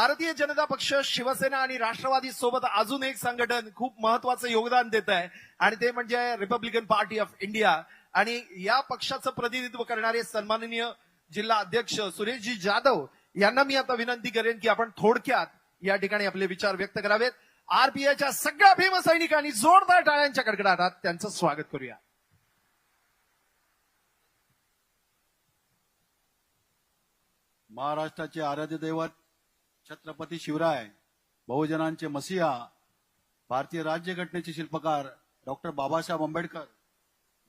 भारतीय जनता पक्ष शिवसेना आणि राष्ट्रवादी सोबत अजून एक संघटन खूप महत्वाचं योगदान देत आहे. आणि ते म्हणजे रिपब्लिकन पार्टी ऑफ इंडिया आणि या पक्षाचं प्रतिनिधित्व करणारे सन्माननीय जिल्हा अध्यक्ष सुरेशजी जाधव यांना मी आता विनंती करेन की आपण थोडक्यात या ठिकाणी आपले विचार व्यक्त करावेत. आरपीआयच्या सगळ्या भीमसैनिकांनी जोरदार टाळ्यांच्या कडकडाटात त्यांचं स्वागत करूया. महाराष्ट्राचे आराध्य दैवत छत्रपती शिवराय बहुजनांचे मसिहा भारतीय राज्यघटनेचे शिल्पकार डॉक्टर बाबासाहेब आंबेडकर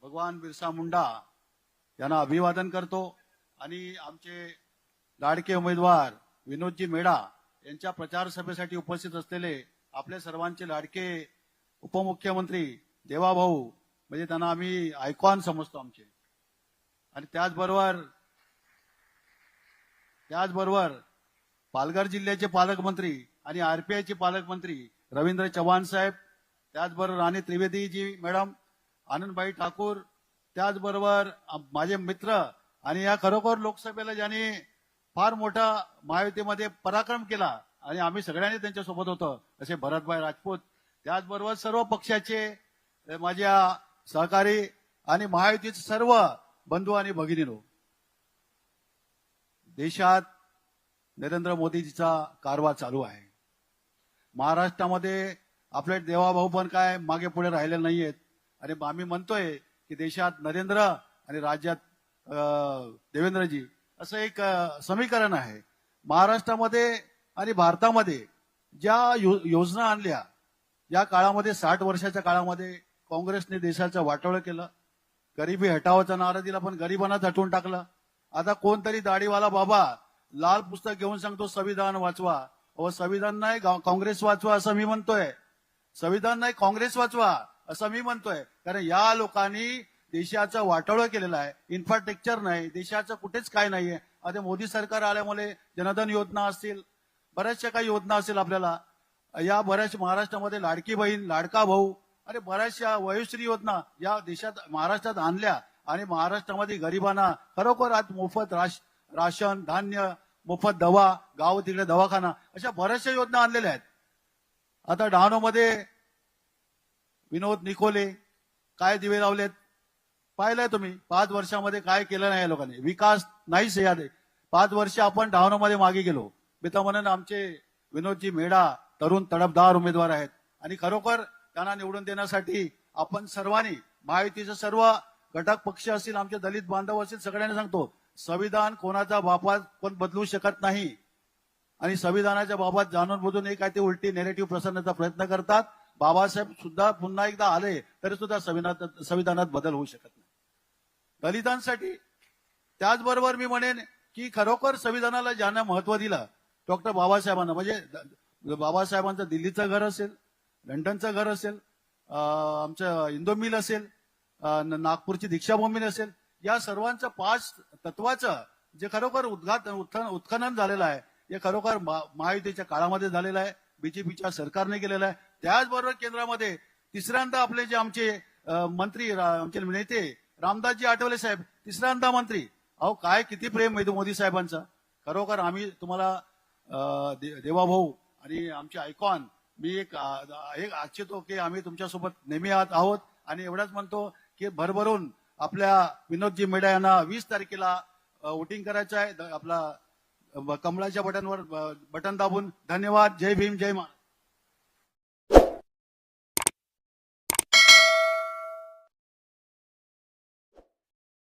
भगवान बिरसा मुंडा यांना अभिवादन करतो. आणि आमचे लाडके उमेदवार विनोदजी मेढा यांच्या प्रचार सभेसाठी उपस्थित असलेले आपले सर्वांचे लाडके उपमुख्यमंत्री देवाभाऊ म्हणजे त्यांना आम्ही आयकॉन समजतो आमचे. आणि त्याचबरोबर त्याचबरोबर पालघर जिल्ह्याचे पालकमंत्री आणि आरपीआयचे पालकमंत्री रवींद्र चव्हाण साहेब त्याचबरोबर राणी त्रिवेदीजी मॅडम आनंदबाई ठाकूर त्याचबरोबर माझे मित्र आणि या खरोखर लोकसभेला ज्यांनी फार मोठा महायुतीमध्ये पराक्रम केला आणि आम्ही सगळ्यांनी त्यांच्यासोबत होतो असे भरतभाई राजपूत त्याचबरोबर सर्व पक्षाचे माझ्या सहकारी आणि महायुतीचे सर्व बंधू आणि भगिनीनो देशात नरेंद्र मोदीजीचा कारवा चालू आहे. महाराष्ट्रामध्ये आपले देवाभाऊ पण काय मागे पुढे राहिले नाहीयेत. आणि आम्ही म्हणतोय की देशात नरेंद्र आणि राज्यात देवेंद्रजी असं एक समीकरण आहे. महाराष्ट्रामध्ये आणि भारतामध्ये ज्या यो- योजना आणल्या या काळामध्ये साठ वर्षाच्या काळामध्ये काँग्रेसने देशाचं वाटोळं केलं. गरिबी हटावाचा नारा दिला पण गरिबांनाच हटवून टाकलं. आता कोणतरी दाढीवाला बाबा लाल पुस्तक घेऊन सांगतो संविधान वाचवा. अहो संविधान नाही काँग्रेस वाचवा असं मी म्हणतोय. संविधान नाही काँग्रेस वाचवा असं मी म्हणतोय. कारण या लोकांनी देशाचं वाटोळं केलेलं आहे. इन्फ्रास्ट्रक्चर नाही देशाचं कुठेच काय नाहीये. आता मोदी सरकार आल्यामुळे जनधन योजना असतील बऱ्याचशा काही योजना असेल आपल्याला. या बऱ्याच महाराष्ट्रामध्ये लाडकी बहीण लाडका भाऊ अरे बऱ्याचशा वयोश्री योजना या देशात महाराष्ट्रात आणल्या. आणि महाराष्ट्रामध्ये गरिबांना खरोखर आज मोफत राश राशन धान्य मोफत दवा गाव तिकडे दवाखाना अशा बऱ्याचशा योजना आणलेल्या आहेत. आता डहाणूमध्ये विनोद निकोले काय दिवे लावलेत? पाहिलंय तुम्ही? पाच वर्षामध्ये काय केलं नाही या लोकांनी? विकास नाहीच या पाच वर्ष आपण डहाणूमध्ये मागे गेलो. बिता म्हणून आमचे विनोदजी मेढा तरुण तडपदार उमेदवार आहेत. आणि खरोखर त्यांना निवडून देण्यासाठी आपण सर्वांनी महायुतीचे सर्व घटक पक्ष असतील आमचे दलित बांधव असतील सगळ्यांना सांगतो संविधान कोणाचा बापात पण बदलू शकत नाही. आणि संविधानाच्या बाबत जाणून बुजून एक काय ते उलटी नेरेटिव्ह प्रसरण्याचा प्रयत्न करतात. बाबासाहेब सुद्धा पुन्हा एकदा आले तरी सुद्धा संविधानात संविधानात बदल होऊ शकत नाही. दलितांसाठी त्याचबरोबर मी म्हणेन की खरोखर संविधानाला ज्यांना महत्त्व दिलं डॉक्टर बाबासाहेबांना म्हणजे बाबासाहेबांचं दिल्लीचं घर असेल लंडनचं घर असेल अं, आमचं इंदो मिल असेल नागपूरची दीक्षाभूमी असेल या सर्वांचं पाच तत्वाचं जे खरोखर उद्घाटन उत्खन- उत्खनन झालेलं आहे हे खरोखर महायुतीच्या काळामध्ये झालेलं आहे बीजेपीच्या सरकारने केलेलं आहे. त्याचबरोबर केंद्रामध्ये तिसऱ्यांदा आपले जे आमचे मंत्री रा- आमचे नेते रामदासजी आठवले साहेब तिसऱ्यांदा मंत्री. अहो काय किती प्रेम आहे मोदी साहेबांचा. खरोखर आम्ही तुम्हाला दे- देवाभाऊ आणि आमचे आयकॉन मी एक आ- एक इच्छितो की आम्ही तुमच्यासोबत नेहमी आहोत आणि एवढंच म्हणतो की भरभरून आपल्या विनोदजी मेढा यांना वीस तारखेला वोटिंग करायचं आहे. आपला कमळाच्या बटनवर बटन दाबून धन्यवाद. जय भीम जय महाराज.